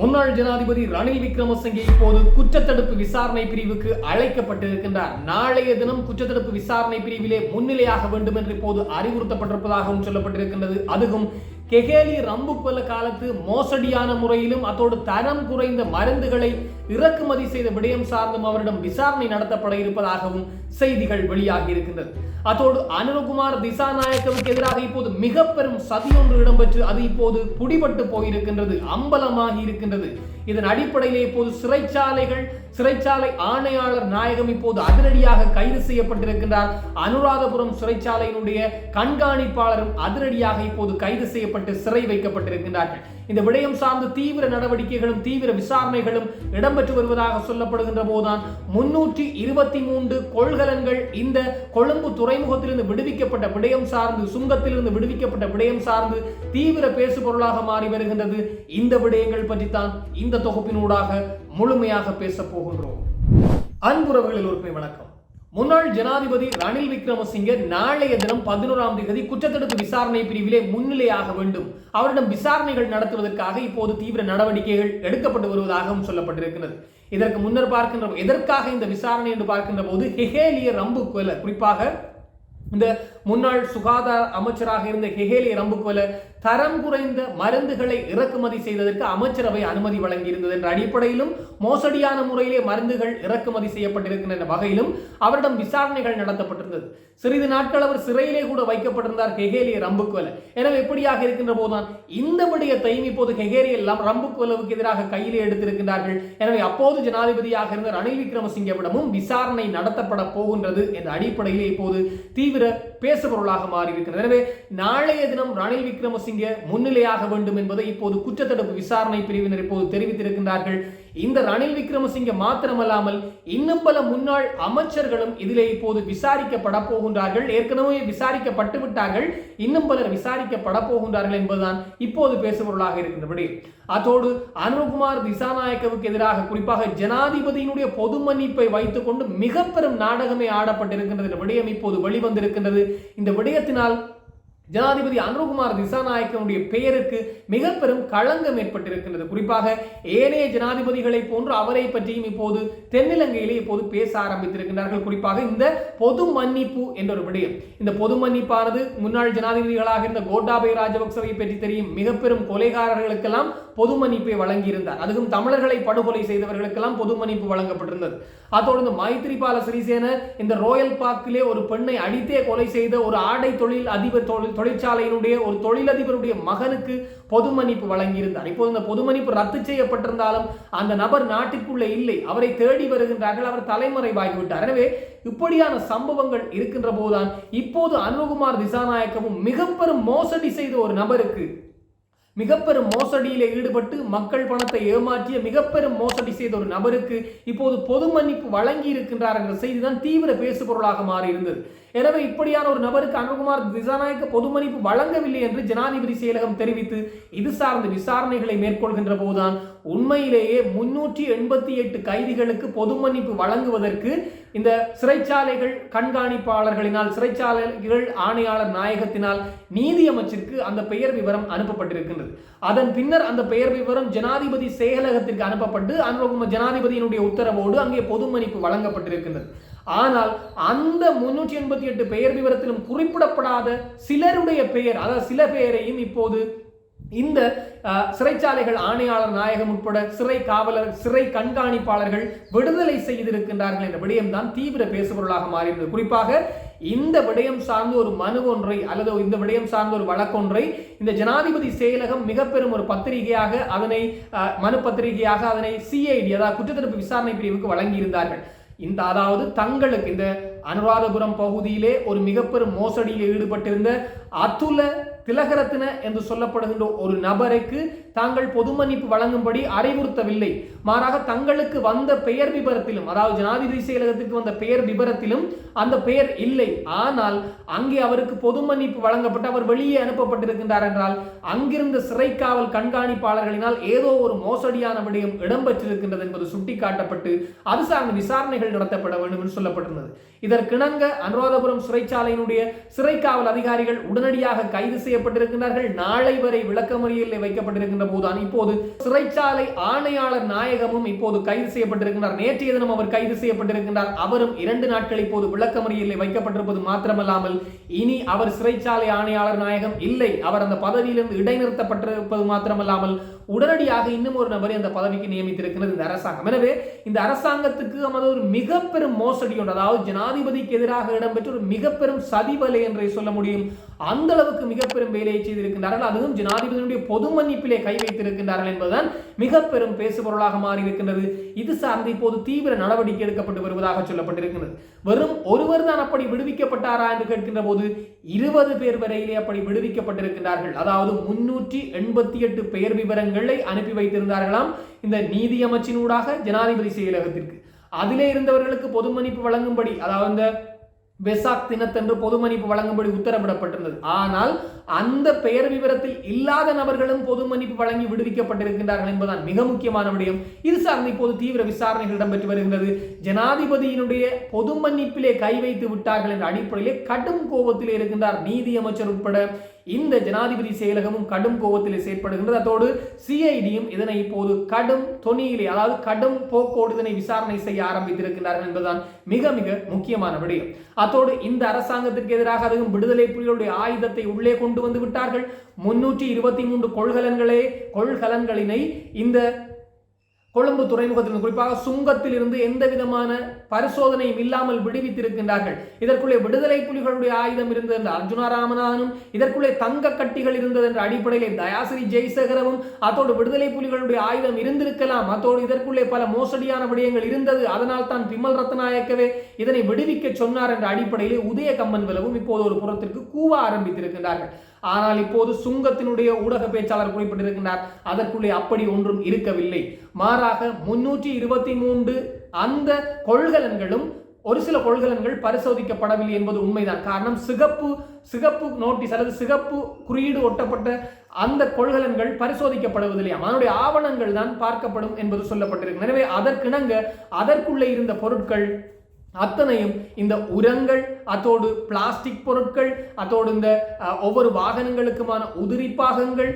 முன்னாள் ஜனாதிபதி ரணில் விக்ரமசிங்கே இப்போது குற்றத்தடுப்பு விசாரணை பிரிவுக்கு அழைக்கப்பட்டிருக்கின்றார். நாளைய தினம் குற்றத்தடுப்பு விசாரணை பிரிவிலே முன்னிலையாக வேண்டும் என்று இப்போது அறிவுறுத்தப்பட்டிருப்பதாகவும் சொல்லப்பட்டிருக்கின்றது. அதுவும் கெகேலி ரம்பு கொல்ல காலத்து மோசடியான முறையிலும் அதோடு தரம் குறைந்த மருந்துகளை இறக்குமதி செய்த விடயம் சார்ந்தும் அவரிடம் விசாரணை நடத்தப்பட இருப்பதாகவும் செய்திகள் வெளியாகி இருக்கின்றது. அதோடு அனுரகுமார் திசாநாயக்கவுக்கு எதிராக இப்போது மிக பெரும் சதி ஒன்று இடம்பெற்று அது இப்போது புடிபட்டு போயிருக்கின்றது அம்பலமாகி இருக்கின்றது. இதன் அடிப்படையிலே இப்போது சிறைச்சாலைகள் சிறைச்சாலை ஆணையாளர் நாயகம் இப்போது அதிரடியாக கைது செய்யப்பட்டிருக்கின்றார். அனுராதபுரம் சிறைச்சாலையினுடைய கண்காணிப்பாளரும் அதிரடியாக இப்போது கைது செய்யப்பட்டு சிறை வைக்கப்பட்டிருக்கின்றார்கள். இந்த விடயம் சார்ந்து தீவிர நடவடிக்கைகளும் தீவிர விசாரணைகளும் இடம்பெற்று வருவதாக சொல்லப்படுகின்ற போதுதான் முன்னூற்றி இருபத்தி மூன்று கொள்கலன்கள் இந்த கொழும்பு துறைமுகத்திலிருந்து விடுவிக்கப்பட்ட விடயம் சார்ந்து சுங்கத்திலிருந்து விடுவிக்கப்பட்ட விடயம் சார்ந்து தீவிர பேசு பொருளாக மாறி வருகின்றது. இந்த விடயங்கள் பற்றித்தான் இந்த தொகுப்பினூடாக முழுமையாக பேசப் போகின்றோம். அன்புறவுகளில் ஒருமை வணக்கம். முன்னாள் ஜனாதிபதி ரணில் விக்ரமசிங்கே நாளைய தினம் பதினோராம் தேதி குற்றத்தடுப்பு விசாரணை பிரிவிலே முன்னிலையாக வேண்டும். அவரிடம் விசாரணைகள் நடத்துவதற்காக இப்போது தீவிர நடவடிக்கைகள் எடுக்கப்பட்டு வருவதாகவும் சொல்லப்பட்டிருக்கிறது. இதற்கு முன்னர் பார்க்கின்ற எதற்காக இந்த விசாரணை என்று பார்க்கின்ற போது ஹெஹேலிய ரம்பு கொலை குறிப்பாக இந்த முன்னாள் சுகாதார அமைச்சராக இருந்த ஹெஹேலி ரம்புக்கோல தரம் குறைந்த மருந்துகளை இறக்குமதி செய்ததற்கு அமைச்சரவை அனுமதி வழங்கியிருந்தது என்ற அடிப்படையிலும் மோசடியான முறையிலே மருந்துகள் இறக்குமதி செய்யப்பட்டிருக்கின்ற வகையிலும் அவரிடம் விசாரணைகள் நடத்தப்பட்டிருந்தது. சிறிது நாட்கள் அவர் சிறையிலே கூட வைக்கப்பட்டிருந்தார் ஹெகேலிய ரம்புக்கோல எனவே எப்படியாக இருக்கின்ற போதுதான் இந்த விடயத்தையும் இப்போது ஹெஹேரி எல்லாம் ரம்புக்கோலவுக்கு எதிராக கையிலே எடுத்திருக்கின்றார்கள். எனவே அப்போது ஜனாதிபதியாக இருந்த ரணில் விக்ரமசிங்கவிடமும் விசாரணை நடத்தப்பட போகின்றது என்ற அடிப்படையிலே இப்போது தீவிர பேசுபொருளாக மாறியிருக்கிறது. எனவே நாளைய தினம் ரணில் விக்ரமசிங்கே முன்னிலையாக வேண்டும் என்பதை இப்போது குற்றத்தடுப்பு விசாரணை பிரிவினர் இப்போது தெரிவித்திருக்கின்றார்கள். இந்த ரணில் விக்ரமசிங்க மாத்திரமல்லாமல் இன்னும் பல முன்னாள் அமைச்சர்களும் இதிலே இப்போது விசாரிக்கப்பட போகின்றார்கள். ஏற்கனவே விசாரிக்கப்பட்டு விட்டார்கள். இன்னும் பலர் விசாரிக்கப்பட போகின்றார்கள் என்பதுதான் இப்போது பேசுபொருளாக இருக்கின்றபடி. அதோடு அனுகுமார் திசாநாயக்கவுக்கு எதிராக குறிப்பாக ஜனாதிபதியினுடைய பொது மன்னிப்பை வைத்துக்கொண்டு மிக பெரும் நாடகமே ஆடப்பட்டிருக்கின்றது. விடயம் இப்போது வெளிவந்திருக்கின்றது. இந்த விடயத்தினால் ஜனாதிபதி அனுகுமார் திசாநாயக்கனுடைய பெயருக்கு மிக பெரும் களங்கம் ஏற்பட்டிருக்கின்றது. குறிப்பாக ஏனைய ஜனாதிபதிகளை போன்று அவரை பற்றியும் இப்போது தென்னிலங்கையிலே இப்போது பேச ஆரம்பித்திருக்கின்றார்கள். குறிப்பாக இந்த பொது மன்னிப்பு என்ற ஒரு விடயம். இந்த பொது மன்னிப்பானது முன்னாள் ஜனாதிபதிகளாக இருந்த கோட்டாபய ராஜபக்சவை பற்றி தெரியும். மிக பெரும் கொலைகாரர்களுக்கெல்லாம் பொது மன்னிப்பை வழங்கியிருந்தார். அதுவும் தமிழர்களை படுகொலை செய்தவர்களுக்கெல்லாம் பொது மன்னிப்பு வழங்கப்பட்டிருந்தது. அதோடு இந்த மைத்ரிபால சிறிசேன இந்த ரோயல் பார்க்கிலே ஒரு பெண்ணை அடித்தே கொலை செய்த ஒரு ஆடை தொழில் அதிபர் தொழில் தொழிற்சாலையினுடைய ஒரு தொழிலதிபருடைய மகனுக்கு பொது மன்னிப்பு வழங்கியிருந்தார். இப்போது இந்த பொது மன்னிப்பு ரத்து செய்யப்பட்டிருந்தாலும் அந்த நபர் நாட்டிற்குள்ளே இல்லை. அவரை தேடி வருகின்றார்கள். அவர் தலைமறைவாகிவிட்டார். எனவே இப்படியான சம்பவங்கள் இருக்கின்ற போதுதான் இப்போது அனுகுமார் திசாநாயக்கவும் மிக பெரும் மோசடி செய்த ஒரு நபருக்கு மிக பெரும் ஈடுபட்டு மக்கள் பணத்தை ஏமாற்றிய மிக பெரும் மோசடி செய்த ஒரு நபருக்கு இப்போது பொது மன்னிப்பு வழங்கி இருக்கின்றார் என்ற செய்தி தான் தீவிர பேசுபொருளாக மாறி இருந்தது எனவே இப்படியான ஒரு நபருக்கு அனுகுமார் திசாநாயக்க பொது மன்னிப்பு வழங்கவில்லை என்று ஜனாதிபதி செயலகம் தெரிவித்து இது சார்ந்த விசாரணைகளை மேற்கொள்கின்ற போதுதான் உண்மையிலேயே முன்னூற்றி எண்பத்தி எட்டு கைதிகளுக்கு பொது மன்னிப்பு வழங்குவதற்கு இந்த சிறைச்சாலைகள் கண்காணிப்பாளர்களினால் சிறைச்சாலைகள் ஆணையாளர் நாயகத்தினால் நீதி அமைச்சிற்கு அந்த பெயர் விவரம் அனுப்பப்பட்டிருக்கின்றது. அதன் பின்னர் அந்த பெயர் விவரம் ஜனாதிபதி செயலகத்திற்கு அனுப்பப்பட்டு அனுபவம் ஜனாதிபதியினுடைய உத்தரவோடு அங்கே பொது மன்னிப்பு வழங்கப்பட்டிருக்கின்றது. ஆனால் அந்த முன்னூற்றி எண்பத்தி எட்டு பெயர் விவரத்திலும் குறிப்பிடப்படாத சிலருடைய பெயர் அதாவது சில பெயரையும் இப்போது இந்த சிறைச்சாலைகள் ஆணையாளர் நாயகம் உட்பட சிறை காவலர் சிறை கண்காணிப்பாளர்கள் விடுதலை செய்திருக்கின்றார்கள் என்ற விடயம்தான் தீவிர பேசுபொருளாக மாறியிருந்தது. குறிப்பாக இந்த விடயம் சார்ந்த ஒரு மனு ஒன்றை அல்லது இந்த விடயம் சார்ந்த ஒரு வழக்கொன்றை இந்த ஜனாதிபதி செயலகம் மிக பெரும் ஒரு பத்திரிகையாக அதனை மனு பத்திரிகையாக அதனை சிஐடி அதாவது குற்றத்தடுப்பு விசாரணை பிரிவுக்கு வழங்கியிருந்தார்கள். இந்த அதாவது தங்களுக்கு இந்த அனுராதபுரம் பகுதியிலே ஒரு மிக பெரும் மோசடியில் ஈடுபட்டிருந்த அத்துல திலகரத்தின என்று சொல்லப்படுகின்ற ஒரு நபருக்கு தாங்கள் பொது மன்னிப்பு வழங்கும்படி அறிவுறுத்தவில்லை. மாறாக தங்களுக்கு வந்த பெயர் விபரத்திலும் அதாவது ஜனாதிபதி செயலகத்துக்கு வந்த பெயர் விபரத்திலும் அந்த பெயர் இல்லை. ஆனால் அங்கே அவருக்கு பொது மன்னிப்பு வழங்கப்பட்டு அவர் வெளியே அனுப்பப்பட்டிருக்கின்றார் என்றால் அங்கிருந்த சிறைக்காவல் கண்காணிப்பாளர்களினால் ஏதோ ஒரு மோசடியான விடயம் இடம்பெற்றிருக்கின்றது என்பது சுட்டிக்காட்டப்பட்டு அது சார்ந்த விசாரணைகள் நடத்தப்பட வேண்டும் என்று சொல்லப்பட்டிருந்தது. இதற்கிணங்க அனுராதபுரம் சிறைச்சாலையினுடைய சிறைக்காவல் அதிகாரிகள் உடனடியாக கைது செய்யப்பட்டிருக்கிறார்கள் நாளை வரை விளக்கமறியலில் வைக்கப்பட்டிருக்கின்ற போதுதான் இப்போது சிறைச்சாலை ஆணையாளர் நாயகமும் இப்போது கைது செய்யப்பட்டிருக்கிறார் நேற்றைய தினம் அவர் கைது செய்யப்பட்டிருக்கிறார் அவரும் இரண்டு நாட்கள் இப்போது விளக்கமறியில் வைக்கப்பட்டிருப்பது மாத்திரமல்லாமல் இனி அவர் சிறைச்சாலை ஆணையாளர் நாயகம் இல்லை. அவர் அந்த பதவியிலிருந்து இடைநிறுத்தப்பட்டிருப்பது மாத்திரமல்லாமல் உடனடியாக இன்னும் ஒரு நபரை அந்த பதவிக்கு நியமித்திருக்கிறது இந்த அரசாங்கம். எனவே இந்த அரசாங்கத்துக்கு நமது ஒரு மிக பெரும் மோசடி ஒன்று அதாவது ஜனாதிபதிக்கு எதிராக இடம்பெற்ற ஒரு மிக பெரும் சதிவலை என்றே சொல்ல முடியும். அந்த அளவுக்கு மிக பெரும் வேலையை செய்திருக்கின்றார்கள். அதுவும் ஜனாதிபதியினுடைய பொது மன்னிப்பிலே கை வைத்திருக்கின்றார்கள் என்பதுதான் மிக பெரும் பேசுபொருளாக மாறியிருக்கின்றது. இது சார்ந்து இப்போது தீவிர நடவடிக்கை எடுக்கப்பட்டு வருவதாக சொல்லப்பட்டிருக்கிறது வெறும் ஒருவர் தான் அப்படி விடுவிக்கப்பட்டாரா என்று கேட்கின்ற போது இருபது பேர் வரையிலே அப்படி விடுவிக்கப்பட்டிருக்கிறார்கள் அதாவது முன்னூற்றி எண்பத்தி எட்டு பெயர் விவரங்களை அனுப்பி வைத்திருந்தார்களாம் இந்த நீதி அமைச்சினூடாக ஜனாதிபதி செயலகத்திற்கு. அதிலே இருந்தவர்களுக்கு பொது மன்னிப்பு வழங்கும்படி அதாவது பெசாக் வெசாக் தினத்தன்று பொது மன்னிப்பு வழங்கும்படி உத்தரவிடப்பட்டிருந்தது. ஆனால் அந்த பெயர் விவரத்தில் இல்லாத நபர்களும் பொது மன்னிப்பு வழங்கி விடுவிக்கப்பட்டிருக்கின்றார்கள் என்பதுதான் மிக முக்கியமான விடயம். இது சார்ந்த இப்போது தீவிர விசாரணைகள் இடம்பெற்று வருகின்றது. ஜனாதிபதியினுடைய பொது மன்னிப்பிலே கை வைத்து விட்டார்கள் என்ற அடிப்படையிலே கடும் கோபத்தில் இருக்கின்றார் நீதி அமைச்சர் உட்பட இந்த ஜனாதிபதி செயலகமும் கடும் கோபத்தில் செயற்படுகின்றது. அதோடு சிஐடியும் இதனை இப்போது கடும் தொனியிலே அதாவது கடும் போக்கோடு இதனை விசாரணை செய்ய ஆரம்பித்திருக்கிறார்கள் என்பதுதான் மிக மிக முக்கியமான விடயம். அத்தோடு இந்த அரசாங்கத்திற்கு எதிராக அதுவும் விடுதலை புலிகளுடைய ஆயுதத்தை உள்ளே கொண்டு வந்து விட்டார்கள். முன்னூற்றி இருபத்தி மூன்று கொள்கலன்களே கொள்கலன்களினை இந்த கொழும்பு துறைமுகத்தில் குறிப்பாக சுங்கத்தில் இருந்து எந்த விதமான பரிசோதனையும் இல்லாமல் விடுவித்திருக்கின்றார்கள். இதற்குள்ளே விடுதலை புலிகளுடைய ஆயுதம் இருந்தது என்று அர்ஜுனா ராமநாதனும் இதற்குள்ளே தங்க கட்டிகள் இருந்தது என்ற அடிப்படையில் தயாசிரி ஜெய்சேகரவும் அத்தோடு விடுதலை புலிகளுடைய ஆயுதம் இருந்திருக்கலாம். அத்தோடு இதற்குள்ளே பல மோசடியான விடயங்கள் இருந்தது. அதனால் தான் பிமல் ரத்நாயக்கவே இதனை விடுவிக்க சொன்னார் என்ற அடிப்படையிலே உதய கம்மன் விலவும் இப்போது ஒரு புறத்திற்கு கூவ ஆரம்பித்திருக்கின்றார்கள். ஆனால் இப்போது சுங்கத்தினுடைய ஊடக பேச்சாளர் குறிப்பிட்டிருக்கின்றார் அதற்குள்ளே அப்படி ஒன்றும் இருக்கவில்லை. மாறாக முன்னூற்றி இருபத்தி மூன்று அந்த கொள்கலன்களும் ஒரு சில கொள்கலன்கள் பரிசோதிக்கப்படவில்லை என்பது உண்மைதான். காரணம் சிகப்பு சிகப்பு நோட்டீஸ் அல்லது சிகப்பு குறியீடு ஒட்டப்பட்ட அந்த கொள்கலன்கள் பரிசோதிக்கப்படுவதில்லையாம் அதனுடைய ஆவணங்கள் தான் பார்க்கப்படும் என்பது சொல்லப்பட்டிருக்கு எனவே அதற்கிணங்க அதற்குள்ளே இருந்த பொருட்கள் அத்தனையும் இந்த உரங்கள் அத்தோடு பிளாஸ்டிக் பொருட்கள் அத்தோடு இந்த ஒவ்வொரு வாகனங்களுக்குமான உதிரி பாகங்கள்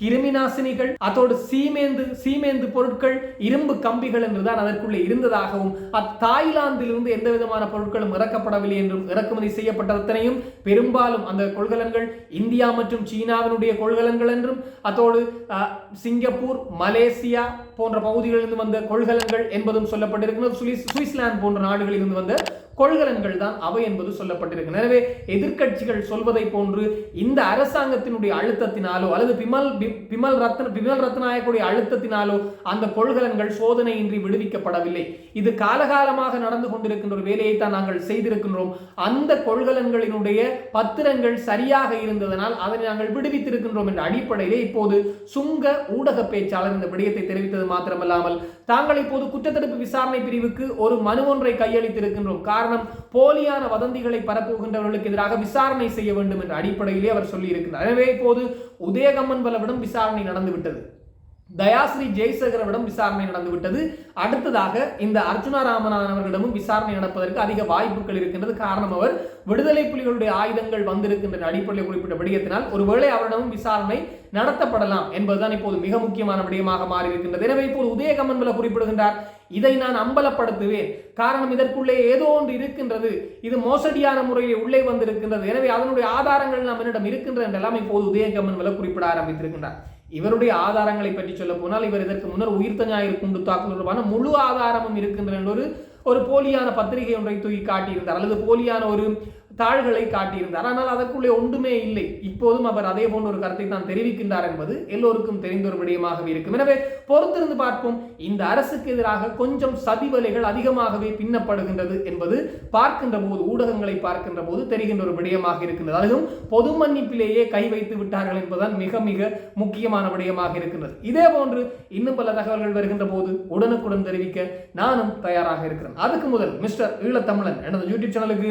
கிருமி நாசினிகள் அதோடு சீமேந்து சீமேந்து பொருட்கள் இரும்பு கம்பிகள் என்றுதான் அதற்குள்ளே இருந்ததாகவும் அத்தாய்லாந்திலிருந்து எந்த விதமான பொருட்களும் இறக்கப்படவில்லை என்றும் இறக்குமதி செய்யப்பட்ட அத்தனையும் பெரும்பாலும் அந்த கொள்கலன்கள் இந்தியா மற்றும் சீனாவினுடைய கொள்கலன்கள் என்றும் அதோடு சிங்கப்பூர் மலேசியா போன்ற பகுதிகளிலிருந்து வந்த கொள்கலன்கள் என்பதும் சொல்லப்பட்டிருக்கிறது. சுவிஸ் சுவிஸ்லாந்து போன்ற நாடுகளில் இருந்து வந்த கொள்கலன்கள் தான் அவை என்பது சொல்லப்பட்டிருக்கு எனவே எதிர்க்கட்சிகள் சொல்வதை போன்று இந்த அரசாங்கத்தினுடைய அழுத்தத்தினாலோ அல்லது பிமல் விமல் ரத்ன விமல் ரத்நாயக்குடைய அழுத்தத்தினாலோ அந்த கொள்கலன்கள் சோதனையின்றி விடுவிக்கப்படவில்லை. இது காலகாலமாக நடந்து கொண்டிருக்கின்ற ஒரு வேலையை தான் நாங்கள் செய்திருக்கின்றோம். அந்த கொள்கலன்களினுடைய பத்திரங்கள் சரியாக இருந்ததனால் அதனை நாங்கள் விடுவித்திருக்கின்றோம் என்ற அடிப்படையிலே இப்போது சுங்க ஊடக பேச்சாளர் இந்த விடயத்தை தெரிவித்தது மாத்திரமல்லாமல் தாங்கள் இப்போது குற்றத்தடுப்பு விசாரணை பிரிவுக்கு ஒரு மனு ஒன்றை கையளித்திருக்கின்றோம். காரணம் போலியான வதந்திகளை பரப்புகின்றவர்களுக்கு எதிராக விசாரணை செய்ய வேண்டும் என்ற அடிப்படையிலே அவர் சொல்லியிருக்கிறார். எனவே இப்போது உதயகம்மன் பலவிடம் விசாரணை நடந்துவிட்டது. தயாஸ்ரீ ஜெய்சகரவிடம் விசாரணை நடந்துவிட்டது. அடுத்ததாக இந்த அர்ஜுனா ராமநாதன் அவர்களிடமும் விசாரணை நடப்பதற்கு அதிக வாய்ப்புகள் இருக்கின்றது. காரணம் அவர் விடுதலை புலிகளுடைய ஆயுதங்கள் வந்திருக்கின்ற அடிப்படையில் குறிப்பிட்ட விடயத்தினால் ஒருவேளை அவரிடமும் விசாரணை நடத்தப்படலாம் என்பதுதான் இப்போது மிக முக்கியமான விடயமாக மாறி இருக்கின்றது எனவே இப்போது உதயகமன் வில குறிப்பிடுகின்றார் இதை நான் அம்பலப்படுத்துவேன். காரணம் இதற்குள்ளே ஏதோ ஒன்று இருக்கின்றது. இது மோசடியான முறையில் உள்ளே வந்திருக்கின்றது. எனவே அதனுடைய ஆதாரங்கள் நாம் என்னிடம் இருக்கின்றது என்றெல்லாம் இப்போது உதயகமன் வில குறிப்பிட ஆரம்பித்திருக்கின்றார். இவருடைய ஆதாரங்களை பற்றி சொல்ல போனால் இவர் இதற்கு முன்னர் உயிர்த்த ஞாயிறு குண்டு தாக்குதல் தொடர்பான முழு ஆதாரமும் இருக்கின்றன என்ற ஒரு ஒரு போலியான பத்திரிகை ஒன்றை தூக்கி காட்டியிருந்தார். அல்லது போலியான ஒரு தாள்களை காட்டியிருந்தார். ஆனால் அதற்குள்ளே ஒன்றுமே இல்லை. இப்போதும் அவர் அதே போன்ற ஒரு கருத்தை தான் தெரிவிக்கின்றார் என்பது எல்லோருக்கும் தெரிந்த ஒரு விடயமாகவே இருக்கும். எனவே பொறுத்திருந்து பார்ப்போம். இந்த அரசுக்கு எதிராக கொஞ்சம் சதிவலைகள் அதிகமாகவே பின்னப்படுகின்றது என்பது பார்க்கின்ற போது ஊடகங்களை பார்க்கின்ற போது தெரிகின்ற ஒரு விடயமாக இருக்கின்றது. அதுவும் பொது மன்னிப்பிலேயே கை வைத்து விட்டார்கள் என்பதுதான் மிக மிக முக்கியமான விடயமாக இருக்கின்றது. இதே போன்று இன்னும் பல தகவல்கள் வருகின்ற போது உடனுக்குடன் தெரிவிக்க நானும் தயாராக இருக்கிறேன். அதுக்கு முதல் மிஸ்டர் ஈழத்தமிழன் எனது யூடியூப் சேனலுக்கு